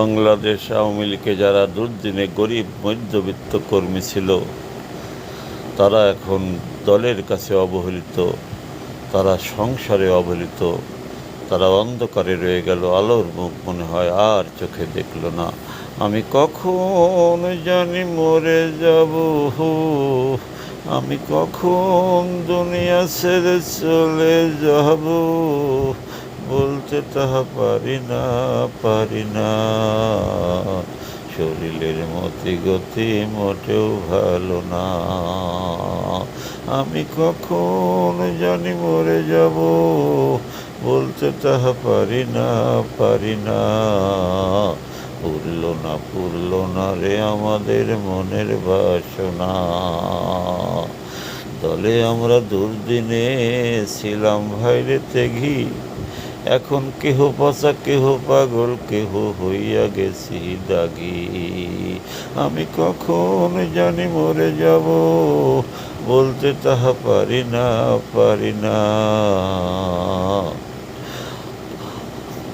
বাংলাদেশ আওয়ামী লীগে যারা দুর্দিনে গরিব, মধ্যবিত্ত কর্মী ছিল, তারা এখন দলের কাছে অবহেলিত, তারা সংসারে অবহেলিত, তারা অন্ধকারে রয়ে গেল, আলোর মুখ মনে হয় আর চোখে দেখল না। আমি কখন জানি মরে যাব আমি কখন দুনিয়া ছেড়ে চলে যাব। বলতে তাহা পারি না পারি না। শরীরের মতি গতি মোটেও ভালো না। আমি কখন জানি মরে যাব? বলতে তাহা পারি না পারি না। পুরল না পুরল না রে আমাদের মনের বাসনা। দলে আমরা দুর্দিনে ছিলাম, ভাইরে তেঘি এখন কেহ পচা কেহ পাগল, কেহ হইয়া গেছি দাগি। আমি কখন জানি মরে যাব, বলতে তাহা পারি না পারি না।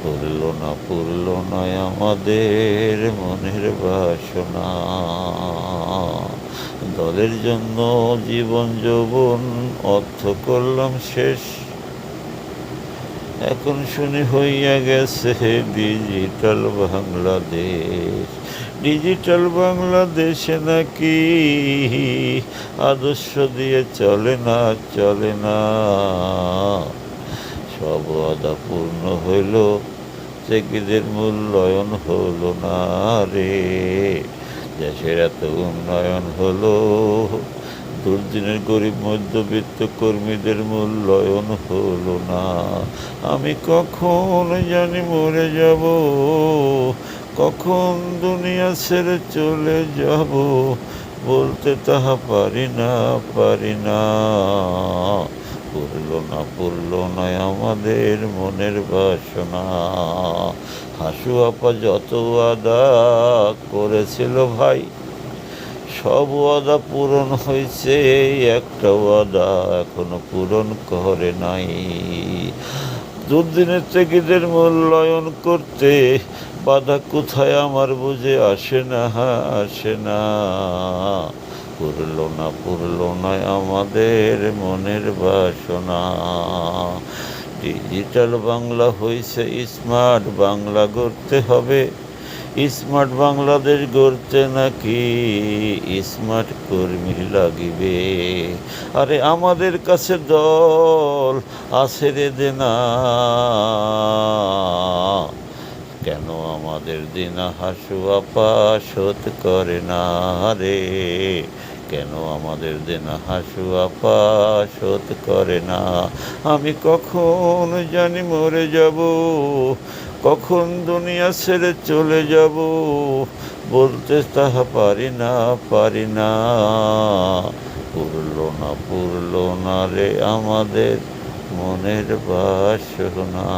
পুরল না পুরল না আমাদের মনের বাসনা। দলের জন্য জীবন যৌবন, অর্থ করলাম শেষ। এখন শুনি হইয়া গেছে ডিজিটাল বাংলাদেশ। ডিজিটাল বাংলাদেশে নাকি আদর্শ দিয়ে চলে না চলে না। সব আদা পূর্ণ হইল চেকিদের মূল্যায়ন হলো না রে। দেশের এত উন্নয়ন হলো দুর্দিনের গরিব মধ্যবিত্ত কর্মীদের মূল্যায়ন হলো না। আমি কখন জানি মরে যাব, কখন দুনিয়া ছেড়ে চলে যাব, বলতে তাহা পারি না পারি না। পড়ল না পড়ল না আমাদের মনের বাসনা। হাসু আপা যত আদা করেছিল ভাই সব ওয়াদা পূরণ হয়েছে একটা ওয়াদা এখনও পূরণ করে নাই। দুর্দিনের থেকেদের মূল্যায়ন করতে বাধা কোথায় আমার বুঝে আসে না আসে না। পুরল না পুরল না আমাদের মনের বাসনা। ডিজিটাল বাংলা হয়েছে স্মার্ট বাংলা, গড়তে হবে স্মার্ট বাংলাদেশ গড়তে নাকি স্মার্ট কর্মী লাগিবে? আরে আমাদের কাছে দল আছে রে দেনা। কেন আমাদের দিনা হাসু আপা শোধ করে না রে? কেন আমাদের দেনা হাসু আপা শোধ করে না? আমি কখন জানি মরে যাব? কখন দুনিয়া ছেড়ে চলে যাব? বলতে তাহা পারি না পারি না। পুরল না পুরল না রে আমাদের মনের বাসনা।